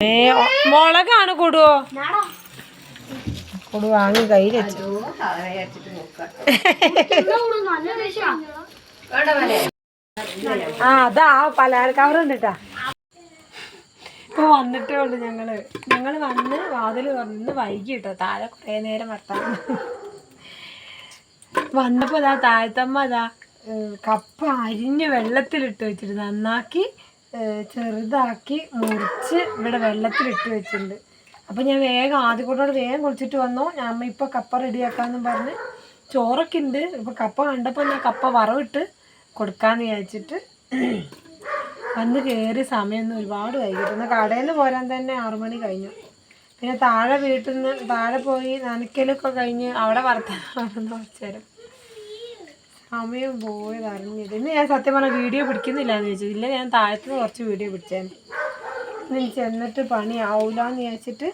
ഏ മുളകാണ് കൊടുവോ? കൊടു വാങ്ങി കയ്യിൽ ആ അതാ പലഹാര കവർ ഉണ്ടിട്ടാ ഇപ്പൊ വന്നിട്ടേ ഉള്ളു ഞങ്ങൾ. ഞങ്ങൾ വന്ന് വാതിൽ വന്ന് വൈകി കേട്ടോ താഴെ കുറേ നേരം വർത്താനം. വന്നപ്പോ ഇതാ താഴത്തമ്മ അതാ കപ്പ അരിഞ്ഞ് വെള്ളത്തിലിട്ട് വെച്ചിട്ട് നന്നാക്കി ചെറുതാക്കി മുറിച്ച് ഇവിടെ വെള്ളത്തിലിട്ട് വെച്ചിട്ടുണ്ട്. അപ്പോൾ ഞാൻ വേഗം ആദ്യ കൂട്ടോട് വേഗം കുളിച്ചിട്ട് വന്നു. ഞാൻ അമ്മ ഇപ്പോൾ കപ്പ റെഡിയാക്കാമെന്നും പറഞ്ഞ് ചോറൊക്കെ ഉണ്ട്. ഇപ്പം കപ്പ കണ്ടപ്പോൾ ഞാൻ കപ്പ വറവിട്ട് കൊടുക്കാമെന്ന് വിചാരിച്ചിട്ട് വന്ന് കയറിയ സമയമൊന്നും ഒരുപാട് വൈകിട്ട്. എന്നാൽ കടയിൽ നിന്ന് പോരാൻ തന്നെ ആറു മണി കഴിഞ്ഞു. പിന്നെ താഴെ വീട്ടിൽ നിന്ന് താഴെ പോയി നനയ്ക്കലൊക്കെ കഴിഞ്ഞ് അവിടെ വർത്താനം കുറച്ച് നേരം സമയം പോയത് അറിഞ്ഞത് ഇന്ന് ഞാൻ സത്യം പറഞ്ഞാൽ വീഡിയോ പിടിക്കുന്നില്ല എന്ന് ചോദിച്ചു ഇല്ല ഞാൻ താഴത്തുനിന്ന് കുറച്ച് വീഡിയോ പിടിച്ചേനെ. ഇന്ന് ചെന്നിട്ട് പണി എന്ന് വിചാരിച്ചിട്ട്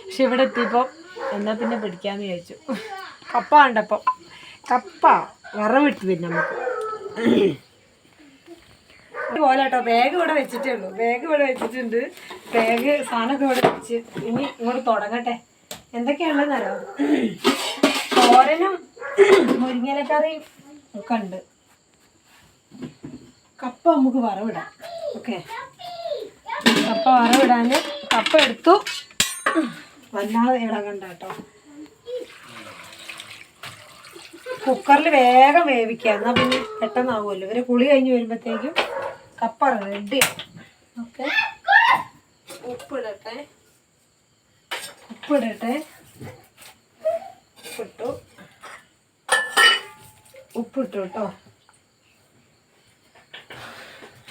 പക്ഷെ ഇവിടെ എത്തിയപ്പോൾ എന്നാൽ പിന്നെ പിടിക്കാമെന്ന് വിചാരിച്ചു. കപ്പ കണ്ടപ്പം. കപ്പ. വറവിട്ട് പിന്നെ നമുക്ക്. പോലെ കേട്ടോ ബാഗ് ഇവിടെ വെച്ചിട്ടേ ഉള്ളൂ. ബാഗ് ഇവിടെ വെച്ചിട്ടുണ്ട്. ബാഗ് സാധനമൊക്കെ ഇവിടെ വെച്ച് ഇനി ഇങ്ങോട്ട് തുടങ്ങട്ടെ. എന്തൊക്കെയാണെന്നറിയോ തോരനും മുരിങ്ങലക്കറിയും ഒക്കെ ഉണ്ട്. കപ്പ നമുക്ക് വറവിടാം. ഓക്കെ. കപ്പ വറവിടാൻ കപ്പ എടുത്തു. വല്ലാതെ ഇളകണ്ട കേട്ടോ. കുക്കറിൽ വേഗം വേവിക്കുക. എന്നാൽ പിന്നെ പെട്ടെന്നാവുമല്ലോ. ഇവരെ കുളി കഴിഞ്ഞ് വരുമ്പോഴത്തേക്കും കപ്പ റെഡി ഓക്കെ. ഉപ്പിടട്ടെ. ഉപ്പിടട്ടെ. ഉപ്പിട്ടു. ഉപ്പിട്ടു കേട്ടോ.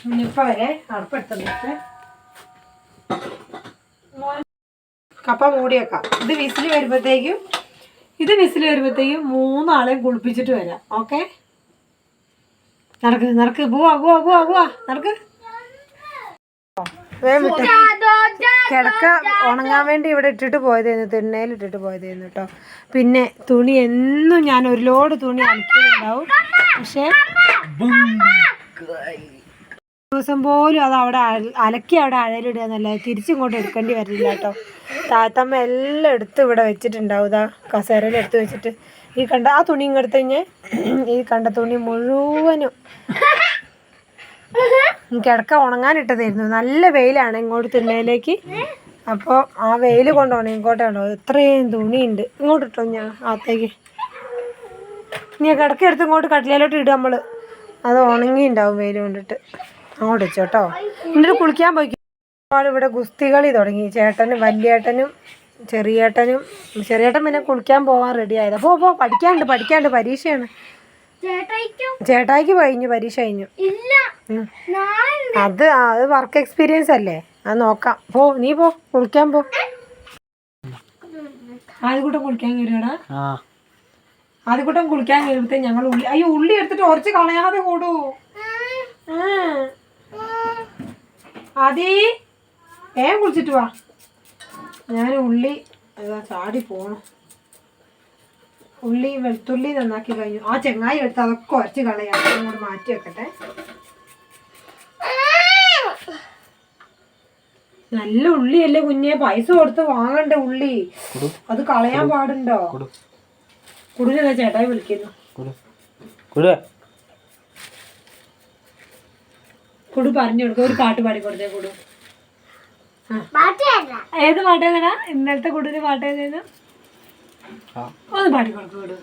ഇനിയിപ്പോൾ വരെ കപ്പ മൂടിയേക്കാം. ഇത് വിസിൽ വരുമ്പോഴത്തേക്കും ഇത് വിസിൽ വരുമ്പോഴത്തേക്കും മൂന്നാളെയും കുളിപ്പിച്ചിട്ട് വരാം. ഓക്കെ? നടക്ക് നടക്ക്. പോവാ പോവാ പോവാ പോവാ. നടക്ക്. കിടക്ക ഉണങ്ങാൻ വേണ്ടി ഇവിടെ ഇട്ടിട്ട് പോയതായിരുന്നു. തിണ്ണയിൽ ഇട്ടിട്ട് പോയതായിരുന്നു കേട്ടോ പിന്നെ തുണി എന്നും ഞാൻ ഒരു ലോഡ് തുണി അലക്കിയിട്ടുണ്ടാവും. പക്ഷേ ദിവസം പോലും അത് അവിടെ അലക്കി അവിടെ അഴലിടുക എന്നല്ലാതെ തിരിച്ചിങ്ങോട്ട് എടുക്കേണ്ടി വരില്ല കേട്ടോ താത്തമ്മ എല്ലാം എടുത്ത് ഇവിടെ വെച്ചിട്ടുണ്ടാവും. ഇതാ കസേരയിൽ എടുത്ത് വെച്ചിട്ട്. ഈ കണ്ട ആ തുണി ഇങ്ങ് കഴിഞ്ഞ് ഈ കണ്ട തുണി മുഴുവനും കിടക്ക ഉണങ്ങാനിട്ടതായിരുന്നു. നല്ല വെയിലാണ് ഇങ്ങോട്ട് തിണ്ണയിലേക്ക് അപ്പോൾ ആ വെയിൽ ഇങ്ങോട്ടേ ഉണ്ടോ ഇത്രയും തുണിയുണ്ട്. ഇങ്ങോട്ട് ഇട്ടോ ഞാൻ അകത്തേക്ക്. ഇനി കിടക്ക എടുത്ത് ഇങ്ങോട്ട് കട്ടിലേലോട്ട് ഇടുക നമ്മൾ അത് ഉണങ്ങി ഉണ്ടാവും വെയിൽ കൊണ്ടിട്ട്. അങ്ങോട്ട് വെച്ചോ കേട്ടോ എന്നിട്ട് കുളിക്കാൻ പോയി ഇവിടെ ഇവിടെ ഗുസ്തികളി തുടങ്ങി. ചേട്ടനും വലിയേട്ടനും ചെറിയേട്ടനും. ചെറിയേട്ടൻ പിന്നെ കുളിക്കാൻ പോകാൻ റെഡി ആയത്. പോ പോ. പഠിക്കാണ്ട് പഠിക്കാണ്ട് പരീക്ഷയാണ്. ചേട്ടായിക്ക്? കഴിഞ്ഞു പരീക്ഷ കഴിഞ്ഞു. അത് അത് വർക്ക് എക്സ്പീരിയൻസ് അല്ലേ? അത് നോക്കാം. പോ നീ പോ കുളിക്കാൻ പോ. ആദ്യകൂട്ടം കുളിക്കാൻ കയറിയടാ ആദ്യകൂട്ടം കുളിക്കാൻ കയറിയപ്പോഴത്തേ ഞങ്ങൾ ഉള്ളി അയ്യോ ഉള്ളി എടുത്തിട്ട് ഉറച്ച് കളയാതെ കൂടൂ. ആദി ഏ കുളിച്ചിട്ട് വാ. ഞാൻ ഉള്ളി അതാ ചാടി പോണം. ഉള്ളി വെളുത്തുള്ളി നന്നാക്കി കഴിഞ്ഞു. ആ ചെങ്ങായി എടുത്ത് അതൊക്കെ ഉരച്ച് കളയാം. അങ്ങോട്ട് മാറ്റി വെക്കട്ടെ. നല്ല ഉള്ളിയല്ലേ കുഞ്ഞെ? പൈസ കൊടുത്ത് വാങ്ങണ്ട ഉള്ളി? അത് കളയാൻ പാടുണ്ടോ? കുടുങ്ങ ചേട്ടായി വിളിക്കുന്നു. കുടു. പറഞ്ഞു കൊടുക്ക. ഒരു പാട്ട് പാടി കൊടുത്തേ കുടു. ഏത് പാട്ടേതാ ഇന്നലത്തെ കുടുന്ന് പാട്ടേതേന്നു ഒന്ന് പാടി കൊടുക്ക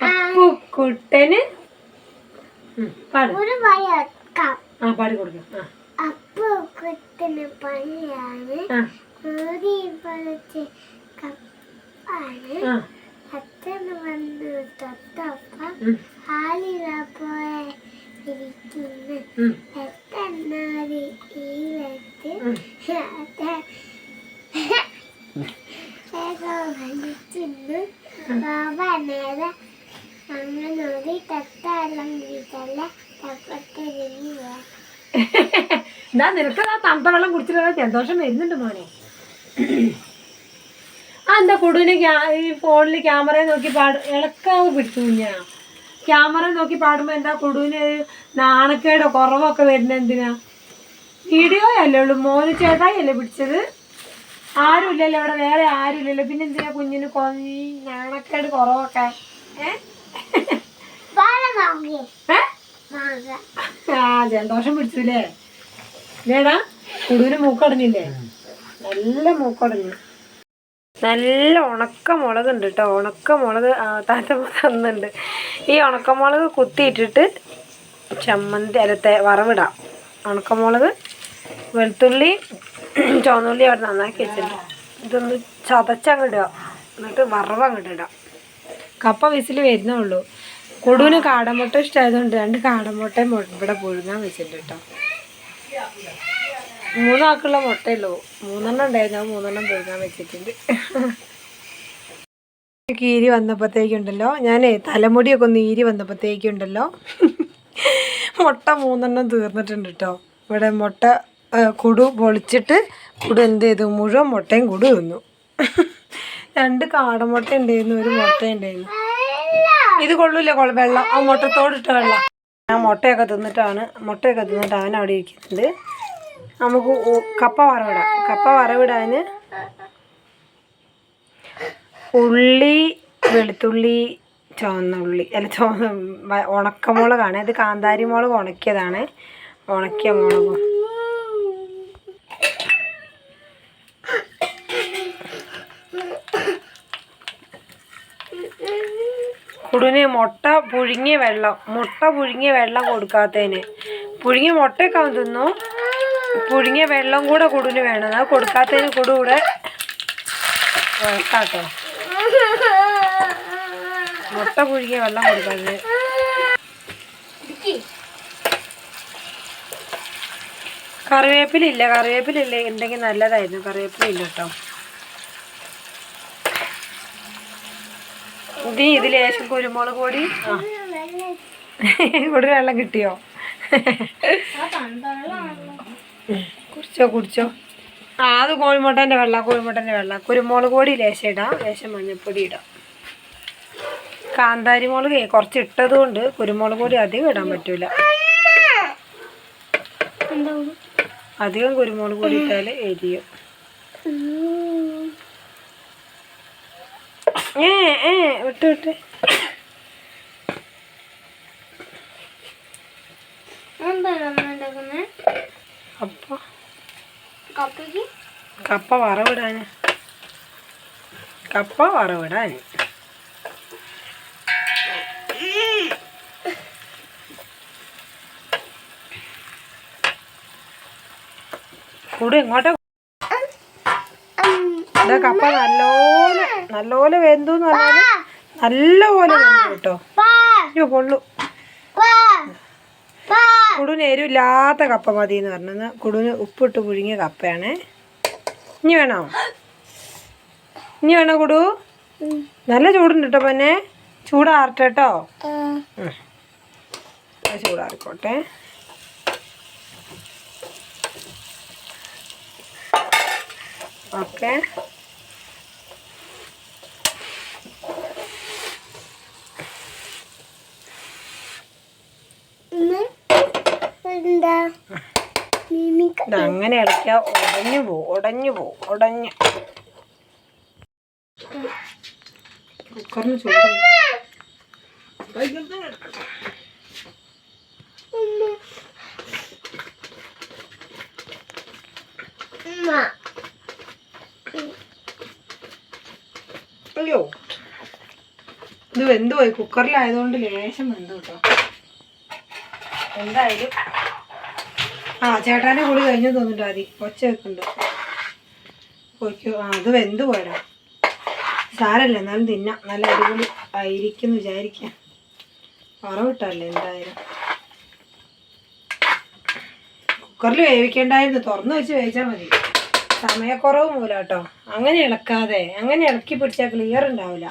അപ്പുക്കുട്ടന് ഒരു വഴക്കാം ആ പാടി കൊടുക്ക. അപ്പൊ കുത്തിന് പണിയാണ്. കപ്പാണ്. അച്ഛൻ വന്നു തൊട്ടപ്പം ഹാലില പോയ ഇരിക്കുന്നു. ഉം, ഈ വെച്ച് ഉം. വലിച്ചിന്ന് ബാബ നേരെ അങ്ങനെ ഒരു തത്തെല്ലാം വീട്ടല്ല എന്താ നിനക്ക് ആ തണുത്ത വെള്ളം കുടിച്ചിട്ട് സന്തോഷം വരുന്നുണ്ട് മോനെ. ആ എന്താ കുടുവിന് ഈ ഫോണിൽ ക്യാമറ നോക്കി പാട് ഇളക്കാവ് പിടിച്ചു കുഞ്ഞാ. ക്യാമറ നോക്കി പാടുമ്പോ എന്താ കുടുവിന് നാണക്കേടോ കുറവൊക്കെ വരുന്നത് എന്തിനാ? വീഡിയോ അല്ലേ ഉള്ളൂ. മോന് ചേട്ടായി അല്ലേ പിടിച്ചത്? ആരുമില്ലല്ലോ ഇവിടെ വേറെ ആരുമില്ലല്ലോ. പിന്നെ എന്തിനാ കുഞ്ഞിന് കൊന്നി നാണക്കേട് കുറവൊക്കെ? ആ ജലദോഷം പിടിച്ചില്ലേ ഇല്ലേടാ കുടുവിന് മൂക്കടഞ്ഞില്ലേ? നല്ല മൂക്കടഞ്ഞു. നല്ല ഉണക്ക മുളക് ഉണ്ട് കേട്ടോ ഉണക്ക മുളക് താത്തമ്മ തന്നുണ്ട് ഈ ഉണക്കമുളക് കുത്തിയിട്ടിട്ട് ചമ്മന്തി അരത്തെ വറവിടാം. ഉണക്കമുളക് വെളുത്തുള്ളി ചുവന്നുള്ളി അവിടെ നന്നാക്കി വെച്ചിട്ടുണ്ട് ഇതൊന്ന് ചതച്ചങ്ങിടുക എന്നിട്ട് വറവ് അങ്ങോട്ട് ഇടാം. കപ്പ വിസിൽ വരുന്നേ ഉള്ളൂ കൊടുവിന് കാടമുട്ട ഇഷ്ടമായതുകൊണ്ട് രണ്ട് കാടമുട്ടയും ഇവിടെ പുഴുങ്ങാൻ വെച്ചിട്ടുണ്ട് കേട്ടോ. മൂന്നാൾക്കുള്ള മുട്ടയുള്ളൂ. മൂന്നെണ്ണം ഉണ്ടായിരുന്നു. മൂന്നെണ്ണം പുഴുങ്ങാൻ വെച്ചിട്ടുണ്ട്. കീരി വന്നപ്പോഴത്തേക്കുണ്ടല്ലോ ഞാനേ തലമുടിയൊക്കെ ഒന്ന് ഈരി വന്നപ്പോഴത്തേക്കുണ്ടല്ലോ മുട്ട മൂന്നെണ്ണം തീർന്നിട്ടുണ്ട് കേട്ടോ. ഇവിടെ മുട്ട കുടു പൊളിച്ചിട്ട് കുടു എന്ത് ചെയ്തു? മുഴുവൻ മുട്ടയും കുടു തിന്നു. രണ്ട് കാടമുട്ട ഉണ്ടായിരുന്നു ഒരു മുട്ട ഉണ്ടായിരുന്നു. ഇത് കൊള്ളൂല കൊള്ള വെള്ളം. ആ മുട്ടത്തോടിട്ട വെള്ളം. ഞാൻ മുട്ടയൊക്കെ തിന്നിട്ടാണ് മുട്ടയൊക്കെ തിന്നിട്ട് അവൻ അവിടെ ഇരിക്കുന്നുണ്ട്. നമുക്ക് കപ്പ വറവിടാം. കപ്പ വറവിടാൻ ഉള്ളി വെളുത്തുള്ളി ചുവന്ന ഉള്ളി. അല്ല ചുവന്ന ഉണക്കമുളകാണ്. ഇത് കാന്താരി മുളക് ഉണക്കിയതാണ്. ഉണക്കിയ മുളകും. കുടുന് മുട്ട പുഴുങ്ങിയ വെള്ളം മുട്ട പുഴുങ്ങിയ വെള്ളം കൊടുക്കാത്തതിന്. പുഴുങ്ങിയ മുട്ടയൊക്കെ അവൻ തിന്നു. പുഴുങ്ങിയ വെള്ളം കൂടെ കുടുന് വേണം. അത് കൊടുക്കാത്തതിന് കുടു കൂടെ വഴക്കാട്ടോ മുട്ട പുഴുങ്ങിയ വെള്ളം കൊടുക്കാത്തത് കറിവേപ്പിലില്ല ഇല്ല. കറിവേപ്പില ഇല്ല? ഉണ്ടെങ്കിൽ നല്ലതായിരുന്നു. കറിവേപ്പിലില്ല കേട്ടോ. ഇത് ഇതിൽ ലേശം കുരുമുളക് പൊടി. ഇവിടെ വെള്ളം കിട്ടിയോ? കുടിച്ചോ കുടിച്ചോ. ആ അത് കോഴിമുട്ടന്റെ വെള്ളം കോഴിമുട്ടന്റെ വെള്ളം. കുരുമുളക് പൊടി ലേശം ഇടാം ലേശം മഞ്ഞൾപ്പൊടി ഇടാം. കാന്താരി മുളക് കുറച്ച് ഇട്ടത് കൊണ്ട് കുരുമുളക് പൊടി അധികം ഇടാൻ പറ്റൂല. അധികം കുരുമുളക് പൊടി ഇട്ടാൽ എരിയും. ഏ ഏ വിട്ട് വിട്ട്. കപ്പ. വറവിടാൻ. കപ്പ വറവിടാൻ. കൂടെ എങ്ങോട്ടാ ഇതാ കപ്പ നല്ലോലെ നല്ലോലെ വെന്തു എന്ന് പറഞ്ഞാൽ നല്ലപോലെ വെന്തു കേട്ടോ അയ്യോ പൊള്ളു. കുടുവിന് എരിവില്ലാത്ത കപ്പ മതി എന്ന് പറഞ്ഞത് കുടുവിന് ഉപ്പിട്ട് പുഴുങ്ങിയ കപ്പയാണ്. ഇനി വേണോ? ഇനി വേണോ കുടു? നല്ല ചൂടുണ്ട് കേട്ടോ പിന്നെ. ചൂടാറട്ടെ കേട്ടോ ചൂടാറിക്കോട്ടെ. ഓക്കെ എന്താ മിമിക്ക ഇത് അങ്ങനെ ഇടയ്ക്ക ഉടഞ്ഞു പോ ഉടഞ്ഞു പോ ഉടഞ്ഞ്. കുക്കറിന് അയ്യോ. ഇത് വെന്തുപോയി. കുക്കറിലായതുകൊണ്ട് ലേശം വെന്തു കേട്ടോ എന്തായാലും ആ ചേട്ടാന്റെ കൂടി കഴിഞ്ഞു തോന്നുന്നുണ്ട് ആദ്യം ഒച്ച വെക്കുന്നുണ്ട്. പൊയ്ക്കോ. ആ അത് വെന്ത് പോരാ സാരല്ല എന്നാലും തിന്നാം. നല്ല അടിപൊളി ആയിരിക്കും വിചാരിക്കാം. വറവിട്ടല്ലേ എന്തായാലും. കുക്കറിൽ വേവിക്കേണ്ടായിരുന്നു. തുറന്നു വെച്ച് വേവിച്ചാൽ മതി. സമയക്കുറവ് മൂലം കേട്ടോ. അങ്ങനെ ഇളക്കാതെ അങ്ങനെ ഇളക്കി പിടിച്ചാൽ ക്ലിയർ ഉണ്ടാവില്ല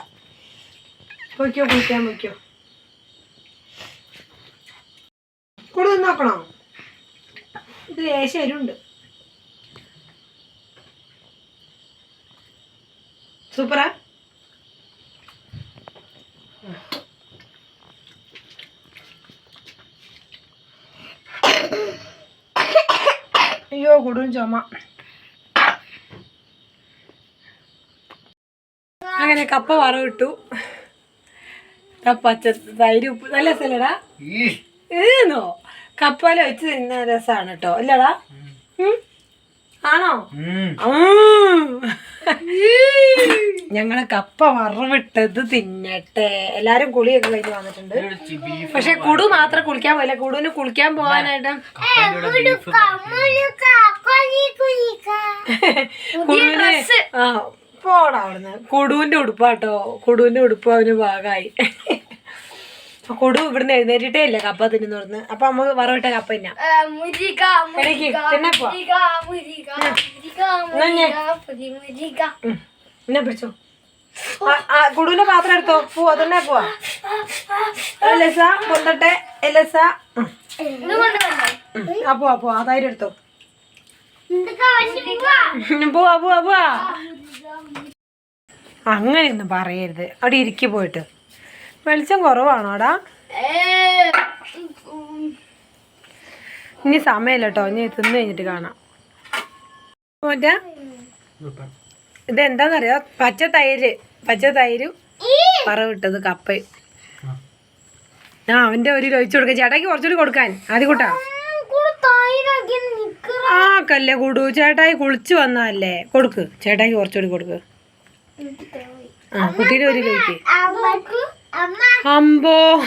പൊയ്ക്കോ കുളിക്കാൻ പൊയ്ക്കോ. കൂടെ നിന്ന് നോക്കണോ ഇത് ലേശം സൂപ്പറ? സൂപ്പറാ കൊടും ചുമ. അങ്ങനെ കപ്പ വറവിട്ടു. പച്ച തൈര് ഉപ്പ് നല്ല സ്ഥലടാ ഏന്നോ കപ്പല വെച്ച് തിന്ന രസാണ് കേട്ടോ അല്ലടാ ആണോ? ഞങ്ങൾ ഞങ്ങളെ കപ്പ വറവിട്ടത് തിന്നട്ടെ. എല്ലാരും കുളിയൊക്കെ കഴിഞ്ഞ് വന്നിട്ടുണ്ട്. പക്ഷെ കുടു മാത്രം കുളിക്കാൻ പോയില്ല. കുടുവിന് കുളിക്കാൻ പോകാനായിട്ട് കുടുവിന് ആ പോടാ അവിടുന്ന്. കുടുവിന്റെ ഉടുപ്പാട്ടോ കുടുവിന്റെ ഉടുപ്പ് അവന് ഭാഗമായി കുടു ഇവിടുന്ന് എഴുന്നേറ്റിട്ടേ ഇല്ല കപ്പ തിന്നു പറഞ്ഞ്. അപ്പൊ അമ്മ വറവിട്ട കപ്പ എന്നാ? പിടിച്ചോ? കുടുവിന്റെ പാത്രം എടുത്തോ? പോ അതന്നെ പോവാ. എലസ കൊണ്ടട്ടെ എലസ. പോവാ ആ തൈര് എടുത്തോ. പോവാ. പോവാ പോവാ അങ്ങനെയൊന്നും പറയരുത്. അവിടെ ഇരിക്കി പോയിട്ട്. വെളിച്ചം കുറവാണോടാ? ഇനി സമയമില്ല കേട്ടോ ഇനി തിന്നു കഴിഞ്ഞിട്ട് കാണാം. മറ്റേ ഇതെന്താന്നറിയോ? പച്ച തൈര് പച്ച തൈരും പറവിട്ടത് കപ്പയും ആ അവന്റെ ഒരു ഒഴിച്ചു കൊടുക്കാൻ ചേട്ടാക്ക് കുറച്ചുകൂടി കൊടുക്കാൻ. ആദ്യം കൂട്ടാ. ആ കല്ലേ കൂടു. ചേട്ടായി കുളിച്ചു വന്നാലേ കൊടുക്ക്. ചേട്ടായി കുറച്ചുകൂടി കൊടുക്ക്. ആ കുട്ടീനെ ഒരു അമ്മ അമ്പോ.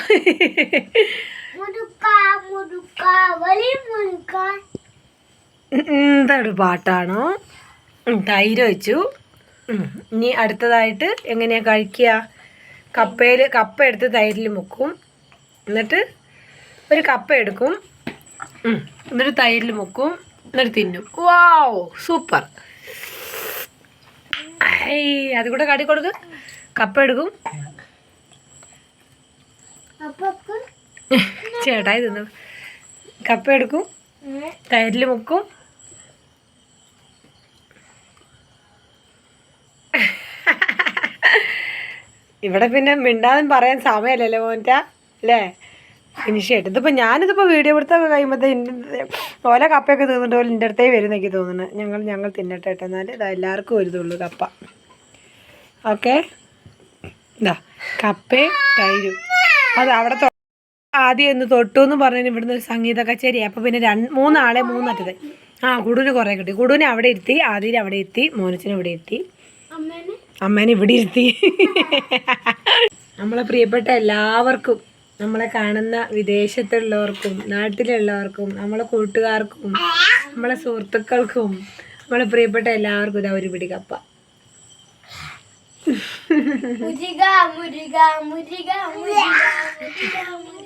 എന്തൊരു പാട്ടാണോ? തൈര് വെച്ചു. ഇനി അടുത്തതായിട്ട് എങ്ങനെയാ കഴിക്കുക? കപ്പയിൽ കപ്പ എടുത്ത് തൈരിൽ മുക്കും. എന്നിട്ട് ഒരു കപ്പ എടുക്കും. എന്നിട്ട് തൈരിൽ മുക്കും. എന്നിട്ട് തിന്നും. Wow super. അത് കൂടെ കാട്ടി കൊടുക്ക് കപ്പ എടുക്കും. ചേട്ടായി തിന്നു. കപ്പ എടുക്കും. തൈരിൽ മുക്കും. ഇവിടെ പിന്നെ മിണ്ടാതെ പറയാൻ സമയമല്ലല്ലോ മോന്റ അല്ലേ? ഫിനിഷ് ആയിട്ട് ഇതിപ്പോൾ ഞാനിതിപ്പോൾ വീഡിയോ എടുത്തൊക്കെ കഴിയുമ്പോഴത്തേ ഓല കപ്പയൊക്കെ തിന്നിട്ട് പോലെ എന്റെ അടുത്തേ വരും എനിക്ക് തോന്നുന്നു. ഞങ്ങൾ ഞങ്ങൾ തിന്നട്ടെ എന്നാൽ ഇതാ എല്ലാവർക്കും ഒരുതുള്ളു കപ്പ. ഓക്കെ? ഇതാ കപ്പയും തൈരും. അത് അവിടെ ആദ്യം ഒന്ന് തൊട്ടു എന്ന് പറഞ്ഞു ഇവിടുന്ന് ഒരു സംഗീത കച്ചേരി. അപ്പൊ പിന്നെ രണ്ട് മൂന്നാളെ മൂന്നറ്റത് ആ കുടുവിന് കുറെ കിട്ടി. കുടുവിനെ അവിടെ ഇരുത്തി ആദ്യം അവിടെ ഇരുത്തി മോനച്ചനെ ഇവിടെ ഇരുത്തി. അമ്മേനെ? അമ്മേനെ ഇവിടെ ഇരുത്തി. നമ്മളെ പ്രിയപ്പെട്ട എല്ലാവർക്കും നമ്മളെ കാണുന്ന വിദേശത്തുള്ളവർക്കും നാട്ടിലുള്ളവർക്കും നമ്മളെ കൂട്ടുകാർക്കും നമ്മളെ സുഹൃത്തുക്കൾക്കും നമ്മളെ പ്രിയപ്പെട്ട എല്ലാവർക്കും ഇതാ ഒരു പിടി കപ്പ. Mudiga, mudiga, mudiga, mudiga, mudiga, mudiga.